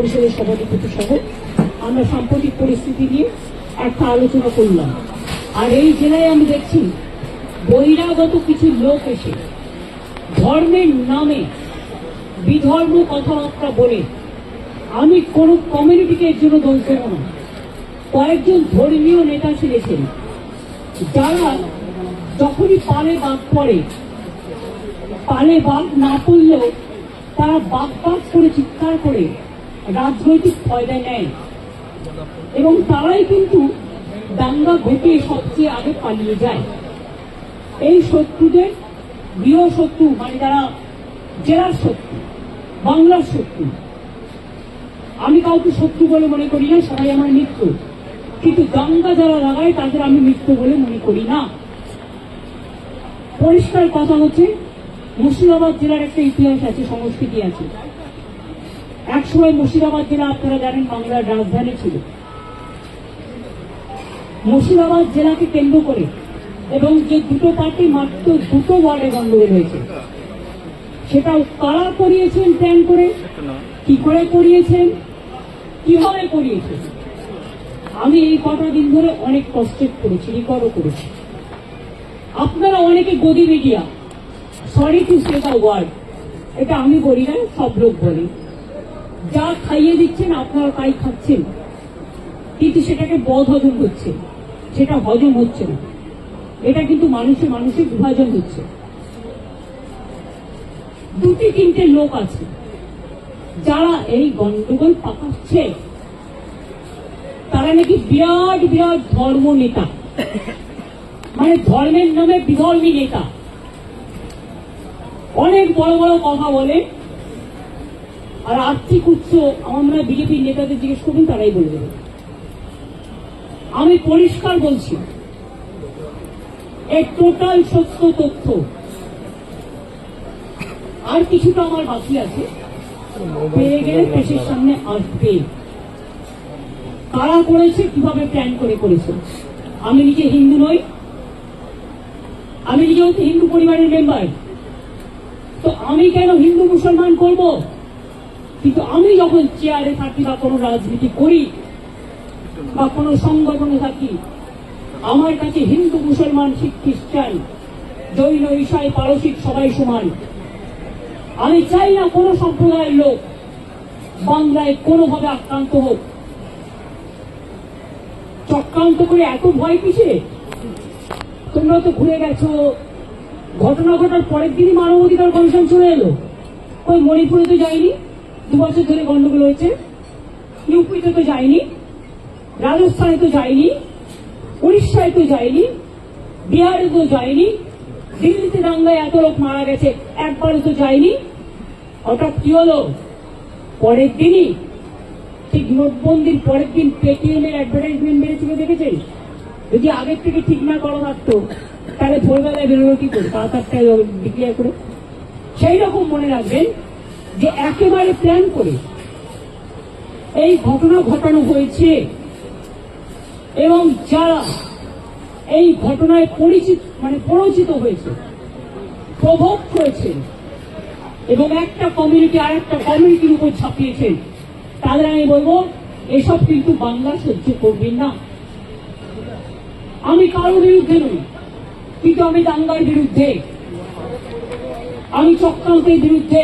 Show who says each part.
Speaker 1: পরিষদের সভাধিপতি সহ আমরা সাম্প্রতিক পরিস্থিতি নিয়ে একটা আলোচনা করলাম। আর এই জেলায় আমি দেখছি বহিরাগত কিছু লোক এসে ধর্মের নামে বিধর্ম কথাবার্তা বলে। আমি কোনো কমিউনিটিকে এর জন্য দোষ দেবো না। কয়েকজন ধর্মীয় নেতা ছেড়েছেন যারা যখনই পালে বাদ পড়ে, পালে বাদ না পড়লেও তারা বাদ বাদ করে চিৎকার করে রাজনৈতিক ফয়দা নেয়। এবং তারাই কিন্তু দাঙ্গা ঘটিয়ে সবচেয়ে আগে পালিয়ে যায়। এই শত্রুদের গৃহ শত্রু মানে যারা জেলার শত্রু, বাংলার শত্রু। আমি কাউকে শত্রু বলে মনে করি না, সবাই আমার মিত্র। কিন্তু দাঙ্গা যারা লাগায়, তাদের আমি মিত্র বলে মনে করি না। পরিষ্কার কথা হচ্ছে, মুর্শিদাবাদ জেলার একটা ইতিহাস আছে, সংস্কৃতি আছে। একসময় মুর্শিদাবাদ জেলা আপনারা জানেন বাংলার রাজধানী ছিল। মুর্শিদাবাদ জেলাকে কেন্দ্র করে এবং যে দুটো পার্টি মাত্র দুটো ওয়ার্ডে গন্ডগোল হয়েছে। সেটাও কারা করিয়েছেন প্ল্যান করে? কি করে করিয়েছেন? কীভাবে করিয়েছেন? আমি এই কটা দিন ধরে অনেক কষ্টেট করেছি, রেকর্ডও করেছি। আপনারা অনেকে Godi media sorry to say the word এটা আমি বলি না, সব লোক বলে। যা খাইয়ে দিচ্ছেন, আপনারা তাই খাচ্ছেন। কিন্তু সেটাকে বধ হজম হচ্ছে। সেটা হজম হচ্ছে না। এটা কিন্তু মানুষে মানুষের বিভাজন হচ্ছে। দুটি, তিনটে লোক আছে। যারা এই গন্ডগোল পাকাচ্ছে, তারা নাকি বিরাট বিরাট ধর্ম নেতা। মানে ধর্মের নামে বিধর্মী নেতা। অনেক বড় বড় কথা বলে আর আর্থিক উৎস আমরা বিজেপির নেতাদের জিজ্ঞেস করবেন, তারাই বলে দেবে। আমি পরিষ্কার বলছি এই টোটাল সত্য তথ্য আর কিছুটা আমার বাকি আছে। পেয়ে গেলে পেশের সামনে আসবে। কারা করেছে, কীভাবে প্ল্যান করে করেছে? আমি নিজে হিন্দু নই। আমি নিজেও তো হিন্দু পরিবারের মেম্বার তো আমি কেন হিন্দু মুসলমান করব? কিন্তু আমি যখন চেয়ারে থাকি বা কোনো রাজনীতি করি বা কোনো সংগঠনে থাকি, আমার কাছে হিন্দু, মুসলমান, শিখ, খ্রিস্টান, জৈন ঈশাই পারসিক সবাই সমান। আমি চাই না কোনো সম্প্রদায়ের লোক বাংলায় কোনোভাবে আক্রান্ত হোক। চক্রান্ত করে এত ভয় কিসে? তোমরা তো ঘুরে গেছো। ঘটনা ঘটার পরের দিনই মানবাধিকার কমিশন চলে এলো। ওই মণিপুরে তো যায়নি। দু বছর ধরে গন্ডগোল হয়েছে। ইউপিতে তো যায়নি, রাজস্থানে তো যায়নি, উড়িষ্যায় তো যায়নি, বিহারে তো যায়নি, দিল্লিতে দাঙ্গায় এত লোক মারা গেছে, একবারও তো যায়নি। হঠাৎ কি হলো? পরের দিনই ঠিক নোটবন্দির পরের দিন পেটিএম এর অ্যাডভার্টাইজমেন্ট বেড়েছিল, দেখেছেন? যদি আগের থেকে ঠিক না করা থাকতো, তাহলে ভোরবেলায় বেরোলো কি করে? পাঁচ আটটায় ডিক্লেয়ার করে। সেই রকম মনে রাখবেন। যে একেবারে প্ল্যান করে এই ঘটনা ঘটানো হয়েছে এবং যারা এই ঘটনায় পরিচিত মানে পরিচিত হয়েছে, প্রভোগ করেছেন এবং একটা কমিউনিটি আর একটা কমিউনিটির উপর ছাপিয়েছেন, তাদের আমি বলব, এসব কিন্তু বাংলা সহ্য করবেন না। আমি কারও বিরুদ্ধে নই, কিন্তু আমি দাঙ্গার বিরুদ্ধে, আমি চক্রান্তের বিরুদ্ধে